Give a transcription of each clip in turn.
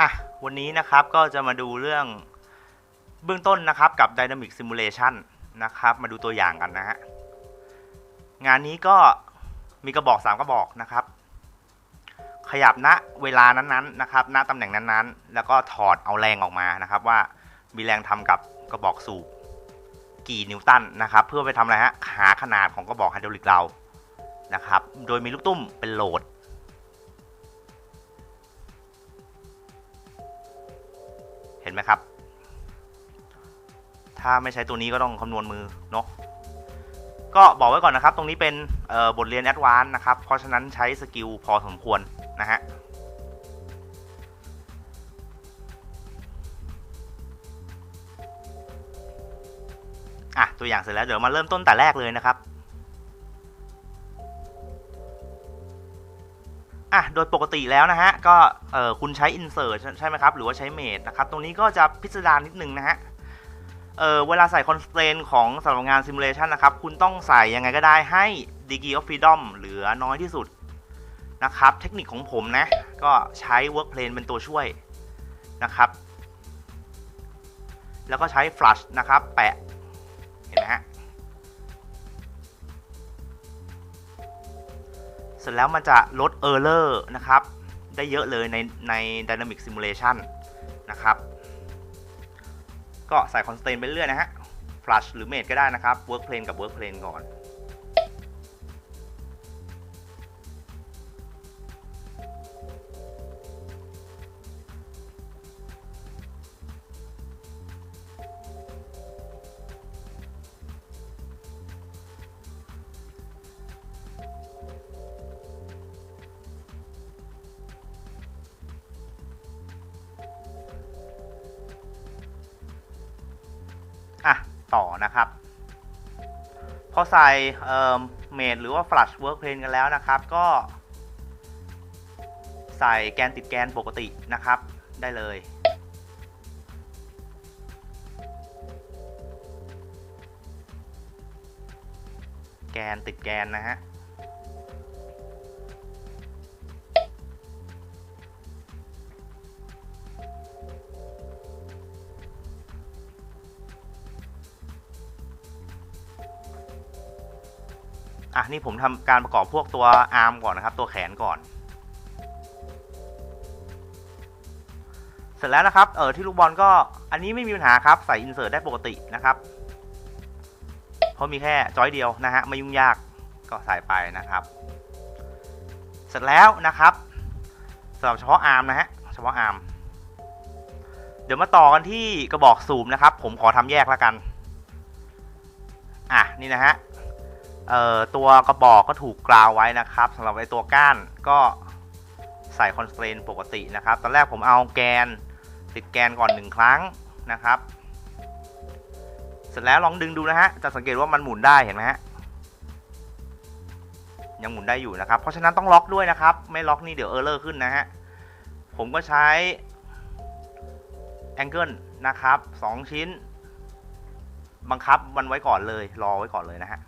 อะวันนี้นะครับก็จะมาดูเรื่องเบื้องต้นนะครับกับ Dynamic Simulation นะครับ มาดูตัวอย่างกันนะฮะงานนี้ก็มีกระบอก 3 กระบอกนะครับ ขยับณเวลานั้นๆนะครับณตำแหน่งนั้นๆ แล้วก็ถอดเอาแรงออกมานะครับ ว่ามีแรงทำกับกระบอกสูบกี่นิวตันนะครับ เพื่อไปทำอะไรฮะหาขนาดของกระบอกไฮดรอลิกเรานะครับ โดยมีลูกตุ้มเป็นโหลด ห็นไหมครับ ถ้าไม่ใช้ตัวนี้ก็ต้องคำนวณมือเนาะก็บอกไว้ก่อนนะครับ ตรงนี้เป็นบทเรียนแอดวานซ์นะครับ เพราะฉะนั้นใช้สกิลพอสมควรนะฮะอะตัวอย่างเสร็จแล้วเดี๋ยวมาเริ่มต้นแต่แรกเลยนะครับอะโดยปกติแล้วนะฮะ ก็ เออคุณใช้ insert ใช่ใช่ไหมครับ หรือว่าใช้ mate นะครับ ตรงนี้ก็จะพิสดารนิดนึงนะฮะเออเวลาใส่ constraint ของสำหรับงาน simulation นะครับ คุณต้องใส่ยังไงก็ได้ให้ degree of freedom เหลือน้อยที่สุดนะครับ เทคนิคของผมนะ ก็ใช้ work plane เป็นตัวช่วยนะครับ แล้วก็ใช้ flush นะครับ แปะ เห็นไหมฮะ เสร็จแล้วมันจะลด Error นะครับ ได้เยอะเลยในใน Dynamic Simulation นะครับ ก็ใส่ Constraint ไปเรื่อยนะฮะ Flush หรือ Mate ก็ได้นะครับ Work Plane กับ Work Plane ก่อน ใส่เมดหรือว่า flash work plane กันแล้วนะครับ ก็ ใส่แกนติดแกนปกตินะครับ ได้เลยแกนติดแกนนะฮะ อะนี่ผมทำการประกอบพวกตัวอาร์มก่อนนะครับ ตัวแขนก่อน เสร็จแล้วนะครับ เออที่ลูกบอลก็อันนี้ไม่มีปัญหาครับ ใส่อินเสิร์ตได้ปกตินะครับเพราะมีแค่จอยเดียวนะฮะไม่ยุ่งยากก็ใส่ไปนะครับ เสร็จแล้วนะครับสำหรับเฉพาะอาร์มนะฮะเฉพาะอาร์มเดี๋ยวมาต่อกันที่กระบอกสูบนะครับ ผมขอทำแยกแล้วกัน อะนี่นะฮะ เอ่อตัวกระบอกก็ถูกกราวไว้นะครับสำหรับไอตัวก้านก็ใส่คอนสเตรนปกตินะครับ ตอนแรกผมเอาแกนติดแกนก่อนหนึ่งครั้งนะครับ เสร็จแล้วลองดึงดูนะฮะ จะสังเกตว่ามันหมุนได้เห็นไหมฮะ ยังหมุนได้อยู่นะครับ เพราะฉะนั้นต้องล็อกด้วยนะครับ ไม่ล็อกนี่เดี๋ยวเออร์เลอร์ขึ้นนะฮะ ผมก็ใช้แองเกิลนะครับ 2 ชิ้น บังคับมันไว้ก่อนเลย รอไว้ก่อนเลยนะฮะ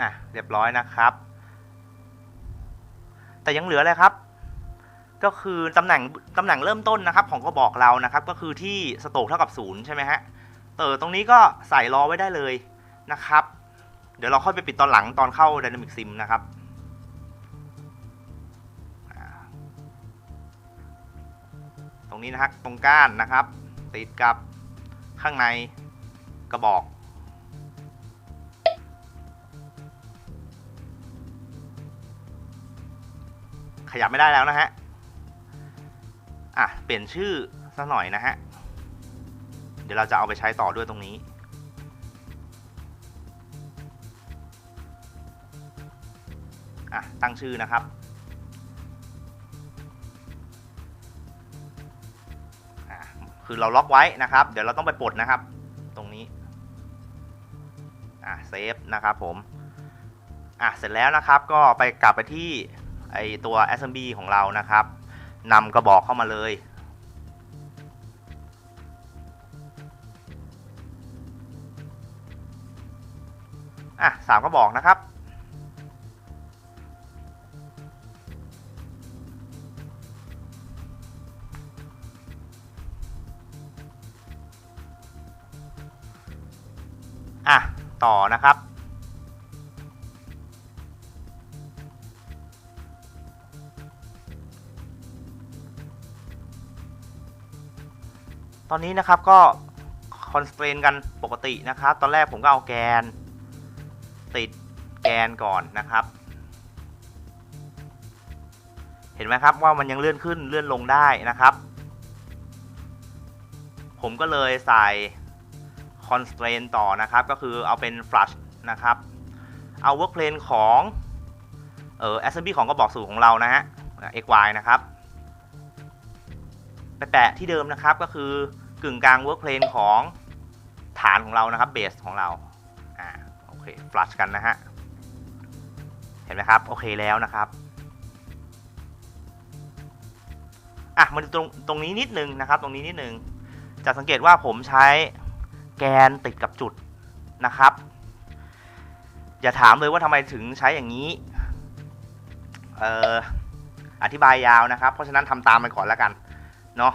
อะเรียบร้อยนะครับ แต่ยังเหลืออะไรครับ ก็คือตำแหน่งตำแหน่งเริ่มต้นนะครับของกระบอกเรานะครับ ก็คือที่สโตรกเท่ากับศูนย์ใช่ไหมฮะเออตรงนี้ก็ใส่รอไว้ได้เลยนะครับ เดี๋ยวเราค่อยไปปิดตอนหลังตอนเข้า Dynamic Sim นะครับตรงนี้นะฮะตรงก้านนะครับ ติดกับข้างในกระบอก ขยับไม่ได้แล้วนะฮะ อะ เปลี่ยนชื่อสักหน่อยนะฮะ เดี๋ยวเราจะเอาไปใช้ต่อด้วยตรงนี้ อะ ตั้งชื่อนะครับ อะ คือเราล็อกไว้นะครับ เดี๋ยวเราต้องไปปลดนะครับ ตรงนี้ อะ เซฟนะครับผม อะ เสร็จแล้วนะครับ ก็ไปกลับไปที่ ไอตัว SMB ของเรานะครับนำกระบอกเข้ามาเลยอะสามกระบอกนะครับ นี้นะครับก็คอนสเตรนกันปกตินะครับ ตอนแรกผมก็เอาแกน ติดแกนก่อนนะครับ เห็นไหมครับว่ามันยังเลื่อนขึ้นเลื่อนลงได้นะครับ ผมก็เลยใส่ constraint ต่อนะครับ ก็คือเอาเป็น flush นะครับ เอา work plane ของเออ assembly ของกระบอกสูตรของเรานะฮะ xy นะครับ ไปแปะที่เดิมนะครับก็คือ กึ่งกลาง work plane ของฐานของเรานะครับ base ของเราอ่าโอเค flush กันนะฮะเห็นไหมครับโอเคแล้วนะครับอะมาดูตรงตรงนี้นิดนึงนะครับ ตรงนี้นิดนึงจะสังเกตว่าผมใช้แกนติดกับจุดนะครับ อย่าถามเลยว่าทำไมถึงใช้อย่างนี้เอ่ออธิบายยาวนะครับ เพราะฉะนั้นทำตามไปก่อนแล้วกันเนาะ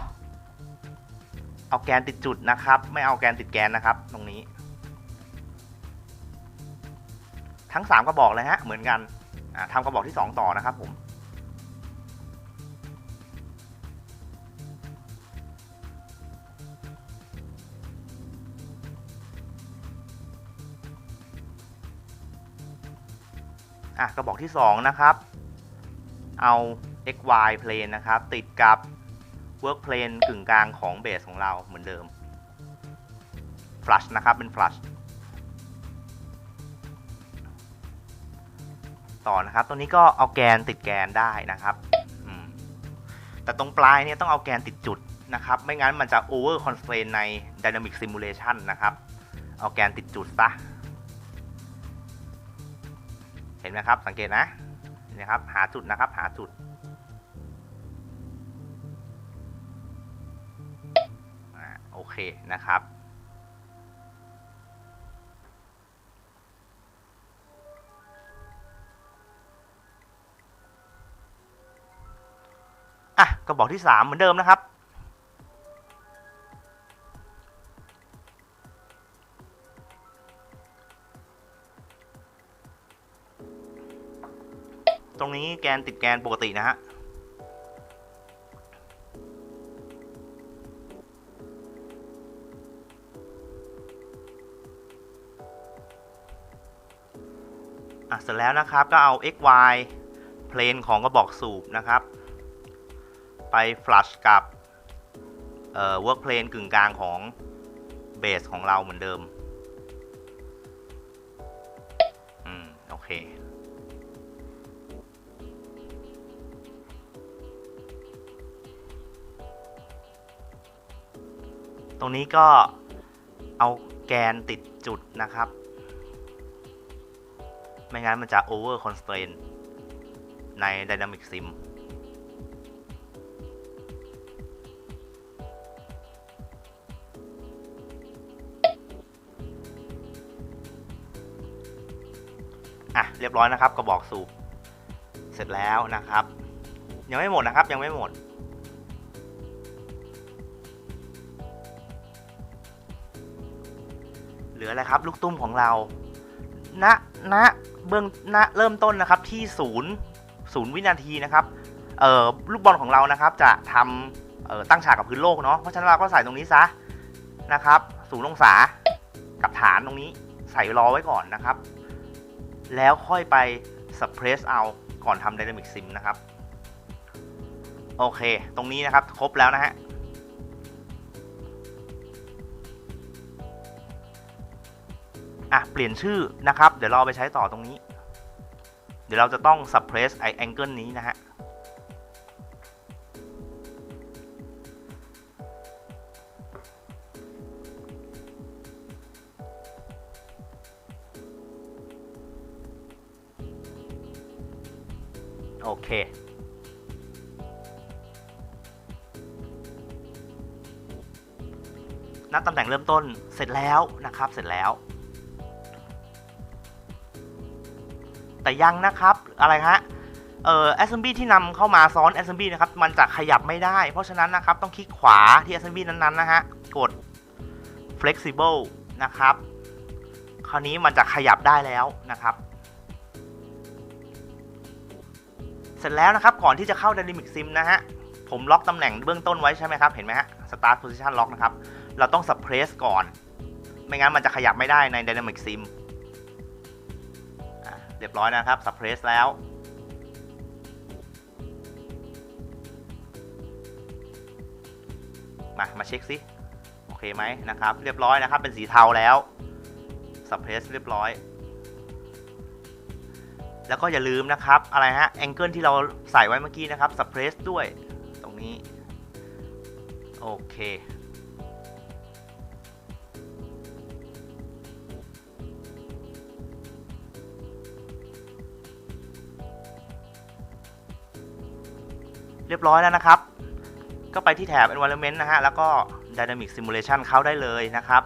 เอาแกนติดจุดนะครับ ไม่เอาแกนติดแกนนะครับ ตรงนี้ ทั้ง 3 กระบอกเลยฮะ เหมือนกันทำกระบอกที่ 2 ต่อนะครับผมอะกระบอกที่ 2 นะครับ เอา xy plane นะครับ ติดกับ work plane กึ่งกลางของเบสของเราเหมือนเดิม flush นะครับ เป็น flush ต่อนะครับตรงนี้ก็เอาแกนติดแกนได้นะครับ แต่ตรงปลายเนี่ยต้องเอาแกนติดจุดนะครับ ไม่งั้นมันจะ over constraint ใน dynamic simulation นะครับ เอาแกนติดจุดซะ เห็นไหมครับ สังเกตนะ นี่ครับ หาจุดนะครับ หาจุด เคนะครับ อะกระบอกที่ 3 เหมือนเดิมนะครับ ตรงนี้แกนติดแกนปกตินะฮะ ร็จแล้วนะครับก็เอา xy plane ของกระบอกสูบนะครับ ไป flush กับเอ่อ work plane กึ่งกลางของเบสของเราเหมือนเดิม อืม โอเค ตรงนี้ก็เอาแกนติดจุดนะครับ ไม่งั้นมันจะ over constraint ใน dynamic sim อะ เรียบร้อยนะครับกระบอกสูบเสร็จแล้วนะครับ ยังไม่หมดนะครับยังไม่หมด เหลืออะไรครับ ลูกตุ้มของเรา ณณ เบื้องณเริ่มต้นนะครับที่ศูนย์ศูนย์วินาทีนะครับเอ่อลูกบอลของเรานะครับจะทำเอ่อตั้งฉากกับพื้นโลกเนาะเพราะฉะนั้นเราก็ใส่ตรงนี้ซะนะครับศูนย์องศากับฐานตรงนี้ใส่รอไว้ก่อนนะครับ แล้วค่อยไป suppress เอาก่อนทำ dynamic sim นะครับ โอเค ตรงนี้นะครับ ครบแล้วนะฮะ อะเปลี่ยนชื่อนะครับ เดี๋ยวเราเอาไปใช้ต่อตรงนี้ เดี๋ยวเราจะต้อง suppress ไอ้ angle นี้นะฮะโอเค นับตำแหน่งเริ่มต้นเสร็จแล้วนะครับ เสร็จแล้ว แต่ยังนะครับอะไรฮะเอ่อ assembly ที่นำเข้ามาซ้อน assembly นะครับมันจะขยับไม่ได้ เพราะฉะนั้นนะครับต้องคลิกขวาที่ assembly นั้นๆนะฮะกด flexible นะครับ คราวนี้มันจะขยับได้แล้วนะครับ เสร็จแล้วนะครับก่อนที่จะเข้า Dynamic Sim นะฮะผมล็อกตำแหน่งเบื้องต้นไว้ใช่ไหมครับเห็นไหมฮะ Start Position Lock นะครับ เราต้อง Suppress ก่อน ไม่งั้นมันจะขยับไม่ได้ใน Dynamic Sim เรียบร้อยนะครับ Suppress แล้ว มามาเช็คซิโอเคไหมนะครับ เรียบร้อยนะครับเป็นสีเทาแล้ว Suppress เรียบร้อย แล้วก็อย่าลืมนะครับอะไรฮะแองเกิลที่เราใส่ไว้เมื่อกี้นะครับ Suppress ด้วยตรงนี้ โอเค เรียบร้อยแล้วนะครับ ก็ไปที่แถบ environment นะฮะ แล้วก็ dynamic simulation เข้าได้เลยนะครับ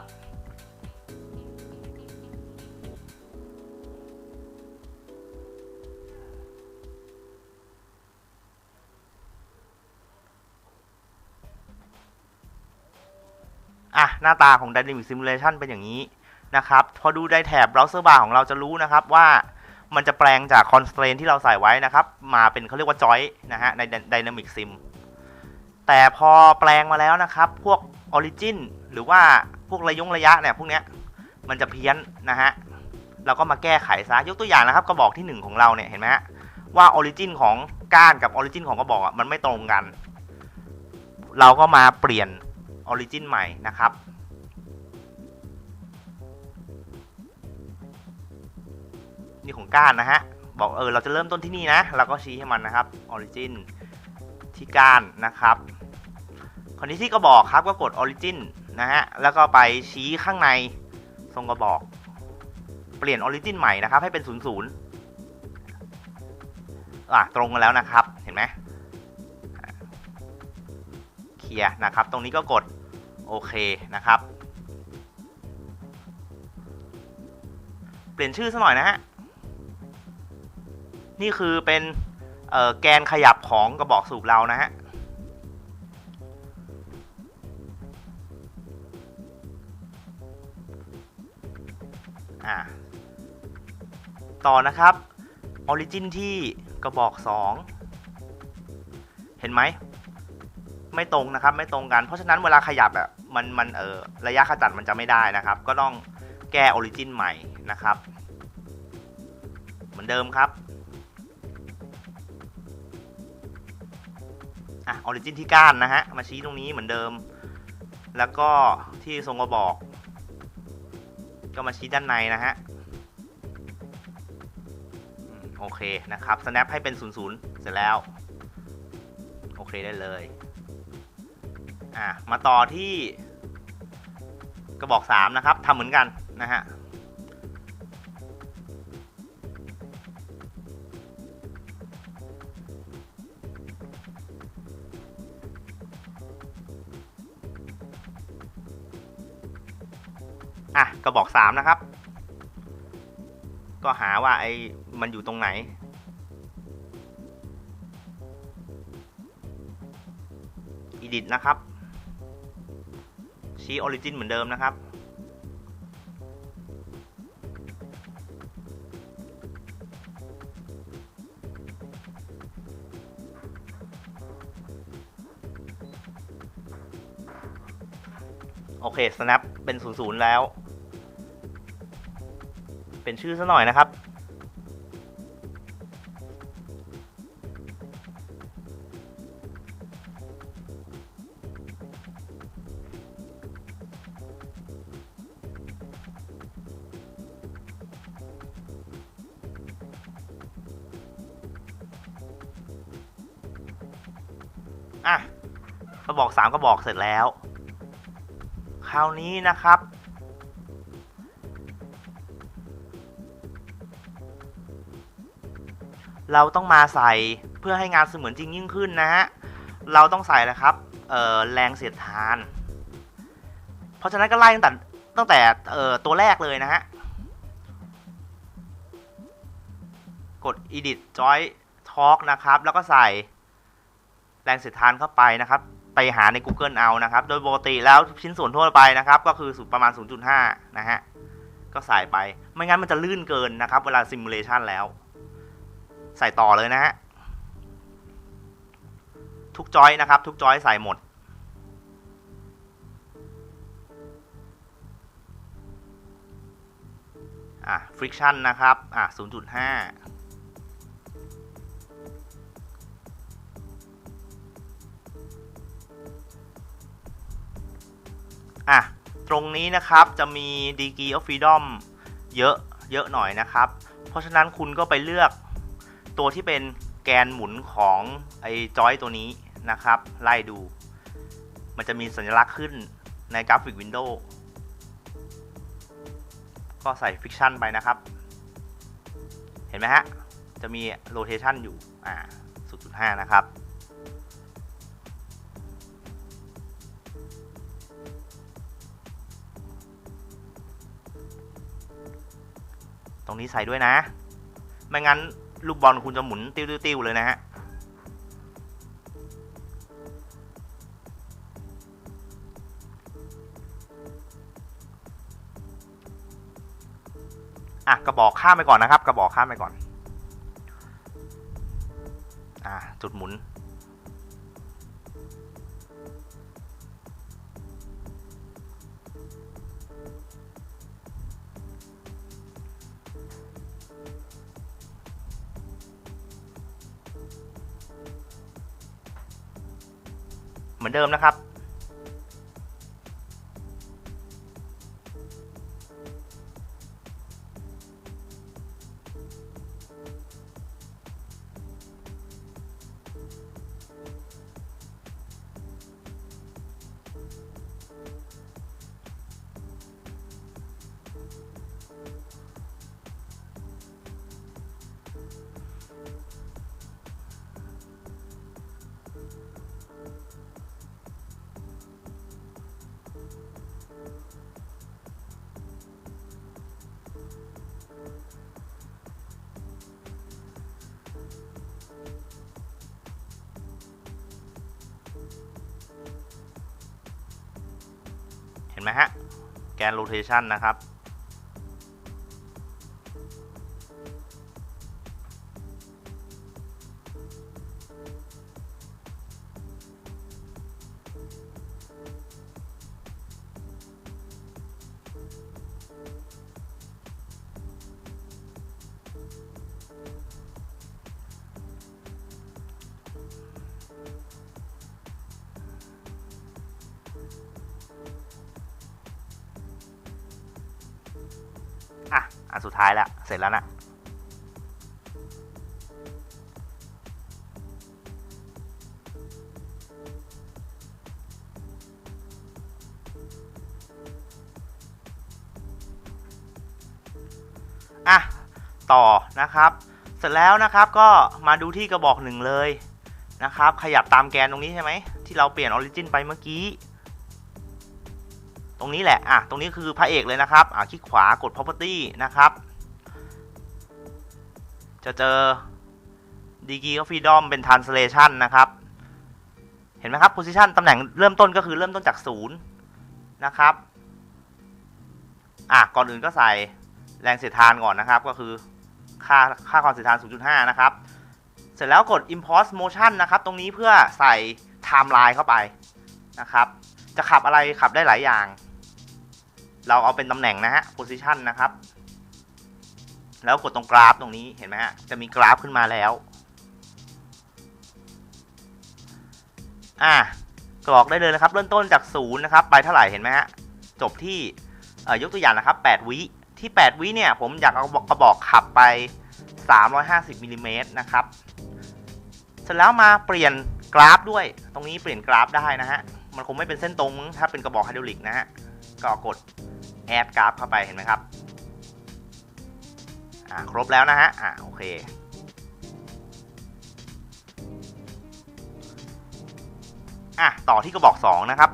อะหน้าตาของ Dynamic Simulation เป็นอย่างนี้นะครับ พอดูในแถบ Browser Bar ของเราจะรู้นะครับว่า มันจะแปลงจาก Constraint ที่เราใส่ไว้นะครับ มาเป็นเขาเรียกว่า Joy นะฮะใน Dynamic Sim แต่พอแปลงมาแล้วนะครับ พวก Origin หรือว่าพวกระยงระยะเนี่ยพวกเนี้ยมันจะเพี้ยนนะฮะเราก็มาแก้ไขซะยกตัวอย่างนะครับกระบอกที่ 1 ของเราเนี่ยเห็นไหมฮะว่า Origin ของก้านกับ Origin ของกระบอกอะมันไม่ตรงกัน เราก็มาเปลี่ยนออริจินใหม่นะครับ นี่ของก้านนะฮะ บอกเออเราจะเริ่มต้นที่นี่นะ เราก็ชี้ให้มันนะครับออริจินที่ก้านนะครับคราวนี้ที่กระบอกครับก็กดออริจินนะฮะ แล้วก็ไปชี้ข้างในทรงกระบอก เปลี่ยนออริจินใหม่นะครับ ให้เป็นศูนย์ศูนย์อะตรงกันแล้วนะครับเห็นไหมเคลียร์นะครับ ตรงนี้ก็กดโอเคนะครับ เปลี่ยนชื่อซะหน่อยนะฮะ นี่คือเป็นแกนขยับของกระบอกสูบเรานะฮะต่อนะครับออริจินที่กระบอก 2 เห็นไหม ไม่ตรงนะครับไม่ตรงกัน เพราะฉะนั้นเวลาขยับแบบมันมันเออระยะขจัดมันจะไม่ได้นะครับ ก็ต้องแก้ออริจินใหม่นะครับ เหมือนเดิมครับ อะออริจินที่ก้านนะฮะ มาชี้ตรงนี้เหมือนเดิม แล้วก็ที่ทรงกระบอก ก็มาชี้ด้านในนะฮะ โอเคนะครับ snap ให้เป็น 00 เสร็จแล้ว โอเคได้เลย อะ มาต่อที่กระบอก 3 นะครับทำเหมือนกันนะฮะ อะกระบอก3นะครับ ก็หาว่าไอ้มันอยู่ตรงไหน edit นะครับ ชี้ origin เหมือนเดิมนะครับ โอเค snap เป็น 00 แล้ว เป็นชื่อซะหน่อยนะครับ อะกระบอกสามกระบอกเสร็จแล้ว คราวนี้นะครับ เราต้องมาใส่เพื่อให้งานเสมือนจริงยิ่งขึ้นนะฮะเราต้องใส่นะครับแรงเสียดทาน เพราะฉะนั้นก็ไล่ตั้งแต่ตั้งแต่ตัวแรกเลยนะฮะกด edit joint talk นะครับ แล้วก็ใส่แรงเสียดทานเข้าไปนะครับ ไปหาใน Google เอานะครับ โดยปกติแล้วชิ้นส่วนทั่วไปนะครับ ก็คือสูประมาณ 0.5 นะฮะ ก็ใส่ไป ไม่งั้นมันจะลื่นเกินนะครับ เวลาซิมูเลชันแล้ว ใส่ต่อเลยนะฮะทุกจอยนะครับ ทุกจอยใส่หมด อะ friction นะครับ อะ 0.5อะ ตรงนี้นะครับจะมี degree of freedom เยอะ เยอะหน่อยนะครับ เพราะฉะนั้นคุณก็ไปเลือก ตัวที่เป็นแกนหมุนของไอ้จอยตัวนี้นะครับ ไล่ดู มันจะมีสัญลักษณ์ขึ้นในกราฟิกวินโดว์ก็ใส่ฟิกชันไปนะครับ เห็นไหมฮะ จะมีโรเทชันอยู่ อ่า 0.5 นะครับ ตรงนี้ใส่ด้วยนะ ไม่งั้น ลูกบอลคุณจะหมุนติ้วๆเลยนะฮะอะกระบอกข้ามไปก่อนนะครับ กระบอกข้ามไปก่อน อ่าจุดหมุน เหมือนเดิมนะครับ ไหมฮะแกนโรเทชันนะครับ ต่อนะครับ เสร็จแล้วนะครับก็มาดูที่กระบอกหนึ่งเลยนะครับ ขยับตามแกนตรงนี้ใช่ไหมที่เราเปลี่ยนออริจินไปเมื่อกี้ ตรงนี้แหละอะตรงนี้คือพระเอกเลยนะครับอะคลิกขวากด property นะครับ จะเจอ degree of freedom เป็น translation นะครับ เห็นไหมครับ position ตำแหน่งเริ่มต้นก็คือเริ่มต้นจากศูนย์นะครับอะก่อนอื่นก็ใส่แรงเสียดทานก่อนนะครับก็คือ ค่าค่าความเสียดทาน 0.5 นะครับ เสร็จแล้วกด import motion นะครับ ตรงนี้เพื่อใส่ timeline เข้าไปนะครับ จะขับอะไรขับได้หลายอย่าง เราเอาเป็นตำแหน่งนะฮะ position นะครับ แล้วกดตรงกราฟตรงนี้เห็นไหมฮะ จะมีกราฟขึ้นมาแล้ว อะกรอกได้เลยนะครับ เริ่มต้นจากศูนย์นะครับ ไปเท่าไหร่เห็นไหมฮะ จบที่ยกตัวอย่างนะครับ 8 วิ ที่ 8 วิเนี่ย ผมอยากเอากระบอกขับไป 350มิลลิเมตรนะครับเสร็จแล้วมาเปลี่ยนกราฟด้วย ตรงนี้เปลี่ยนกราฟได้นะฮะ มันคงไม่เป็นเส้นตรงถ้าเป็นกระบอกไฮดรอลิกนะฮะ ก็กด add กราฟเข้าไปเห็นไหมครับ อ่า ครบแล้วนะฮะ อ่า โอเค อะ ต่อที่กระบอก 2 นะครับ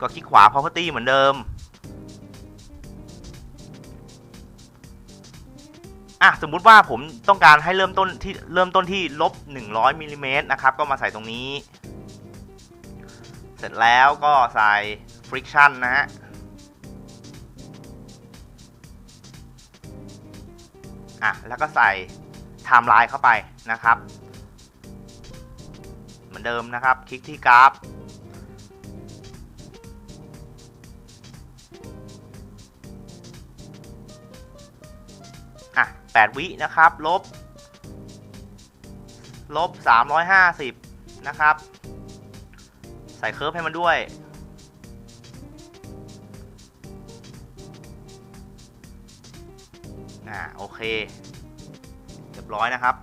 ก็คลิกขวา property เหมือนเดิม อะสมมุติว่าผมต้องการให้เริ่มต้นที่เริ่มต้นที่ลบ100มิลลิเมตรนะครับก็มาใส่ตรงนี้ เสร็จแล้วก็ใส่ friction นะฮะอะแล้วก็ใส่ไทม์ไลน์เข้าไปนะครับ เหมือนเดิมนะครับ คลิกที่กราฟ 8 วินะครับ ลบ ลบ 350 นะครับ ใส่เคิร์ฟให้มันด้วย อ่า โอเค เรียบร้อยนะครับ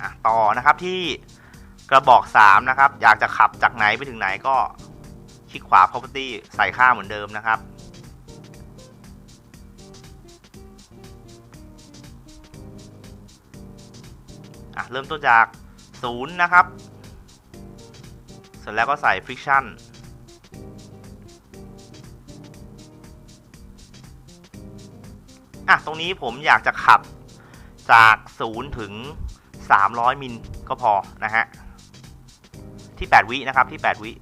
อะ ต่อนะครับที่กระบอก 3 นะครับ อยากจะขับจากไหนไปถึงไหนก็คลิกขวา property ใส่ค่าเหมือนเดิมนะครับ อะเริ่มต้นจาก 0 นะครับ เสร็จแล้วก็ใส่ friction อะ ตรงนี้ผมอยากจะขับจาก 0 ถึง 300 มิลก็พอ นะฮะ ที่ 8 วิ นะครับ ที่ 8 วิ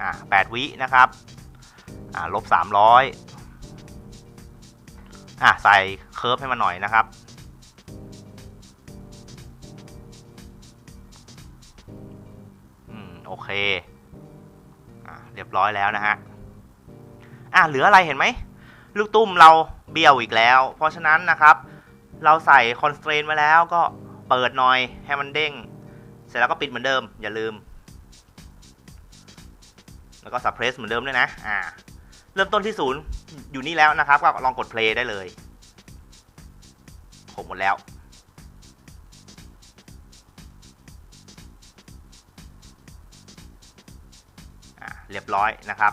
อ่า8วิ นะครับ อ่าลบ 300 อะ ใส่ เคิร์ฟให้มันหน่อยนะครับ โอเคอเรียบร้อยแล้วนะฮะอะเหลืออะไรเห็นไหม ลูกตุ้มเราเบี้ยวอีกแล้ว เพราะฉะนั้นนะครับ เราใส่ constraint มาแล้วก็เปิดหน่อยให้มันเด้ง เสร็จแล้วก็ปิดเหมือนเดิม อย่าลืม แล้วก็ suppress เหมือนเดิมด้วยนะอ่าเริ่มต้นที่ศูนย์อยู่นี่แล้วนะครับ ก็ลองกด play ได้เลยครบหมดแล้ว เรียบร้อยนะครับ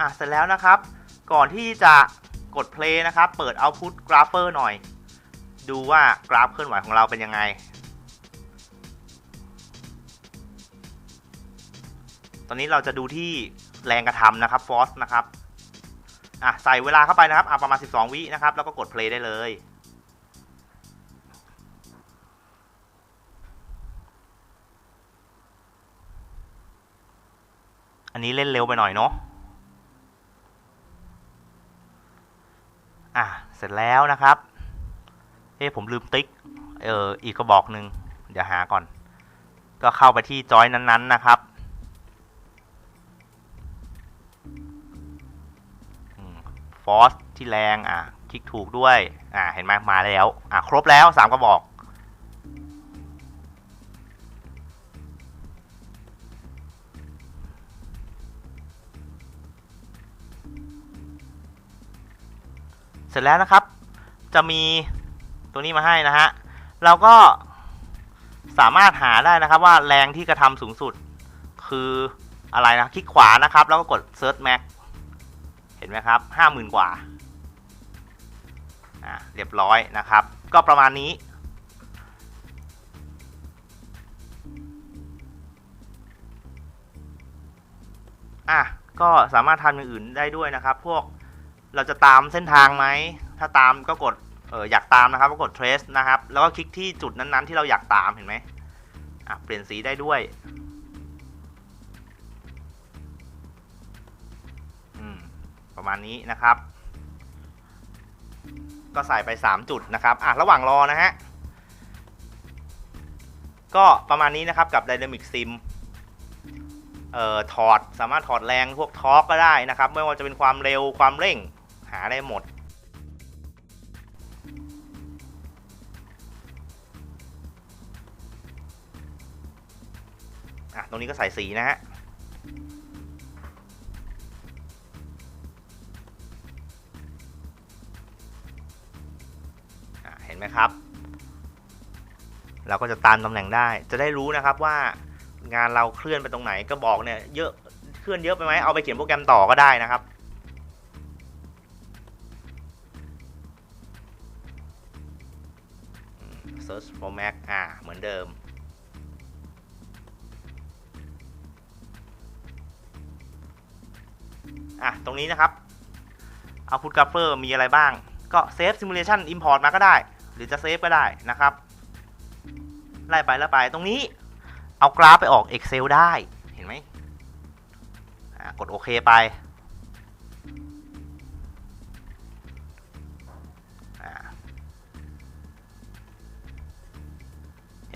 อะเสร็จแล้วนะครับ ก่อนที่จะกด play นะครับ เปิด output grapher หน่อย ดูว่ากราฟเคลื่อนไหวของเราเป็นยังไง ตอนนี้เราจะดูที่แรงกระทำนะครับ force นะครับอะใส่เวลาเข้าไปนะครับอะประมาณ 12 วินะครับ แล้วก็กด play ได้เลย นนี้เล่นเร็วไปหน่อยเนาะอะเสร็จแล้วนะครับ เอ้ผมลืมติ๊ก เอออีกกระบอกหนึ่งเดี๋ยวหาก่อน ก็เข้าไปที่จอยนั้นๆนะครับฟอสที่แรง อะ คลิกถูกด้วย อะ เห็นไหมมาแล้ว อะ ครบแล้วสามกระบอก เสร็จแล้วนะครับ จะมีตัวนี้มาให้นะฮะ เราก็สามารถหาได้นะครับว่าแรงที่กระทำสูงสุดคืออะไรนะคลิกขวานะครับ แล้วก็กด search max เห็นไหมครับห้าหมื่นกว่าอ่า เรียบร้อยนะครับ ก็ประมาณนี้ อะ ก็สามารถทำอย่างอื่นได้ด้วยนะครับ พวก เราจะตามเส้นทางไหม ถ้าตามก็กดเอออยากตามนะครับก็กด trace นะครับ แล้วก็คลิกที่จุดนั้นๆ ที่เราอยากตามเห็นไหมอะเปลี่ยนสีได้ด้วยอืมประมาณนี้นะครับ ก็ใส่ไป 3 จุดนะครับอะระหว่างรอนะฮะ ก็ประมาณนี้นะครับกับ Dynamic Sim เอ่อถอดสามารถถอดแรงพวกทอร์กก็ได้นะครับ ไม่ว่าจะเป็นความเร็วความเร่ง หาได้หมด อะ ตรงนี้ก็ใส่สีนะฮะอะเห็นไหมครับ เราก็จะตามตำแหน่งได้ จะได้รู้นะครับว่างานเราเคลื่อนไปตรงไหนก็บอกเนี่ยเยอะเคลื่อนเยอะไปไหมเอาไปเขียนโปรแกรมต่อก็ได้นะครับ search for mac อ่า เหมือนเดิม อะ ตรงนี้นะครับ output grapher มีอะไรบ้าง ก็ save simulation import มาก็ได้ หรือจะเซฟก็ได้นะครับ ไล่ไปแล้วไป ตรงนี้ เอากราฟไปออก Excel ได้ เห็นไหมอ่ากดโอเคไป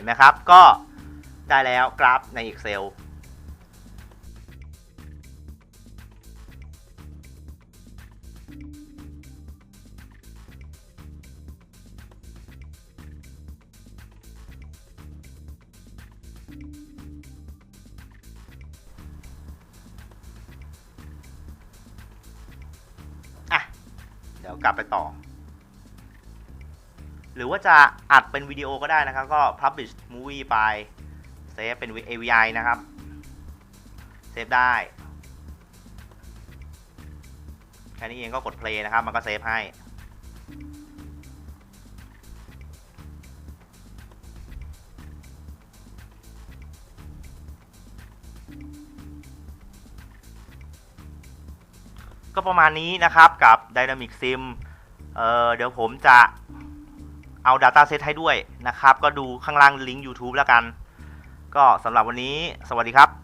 นไหมครับ ก็ได้แล้วกราฟใน Excel อะเดี๋ยวกลับไปต่อ หรือว่าจะอัดเป็นวิดีโอก็ได้นะครับ ก็ publish movie ไป เซฟเป็น AVI นะครับ เซฟได้แค่นี้เองก็กด play นะครับ มันก็เซฟให้ ก็ประมาณนี้นะครับกับ Dynamic Sim เอ่อเดี๋ยวผมจะ เอา Data Set ให้ด้วยนะครับ ก็ดูข้างล่างลิงก์ YouTube แล้วกัน ก็สำหรับวันนี้สวัสดีครับ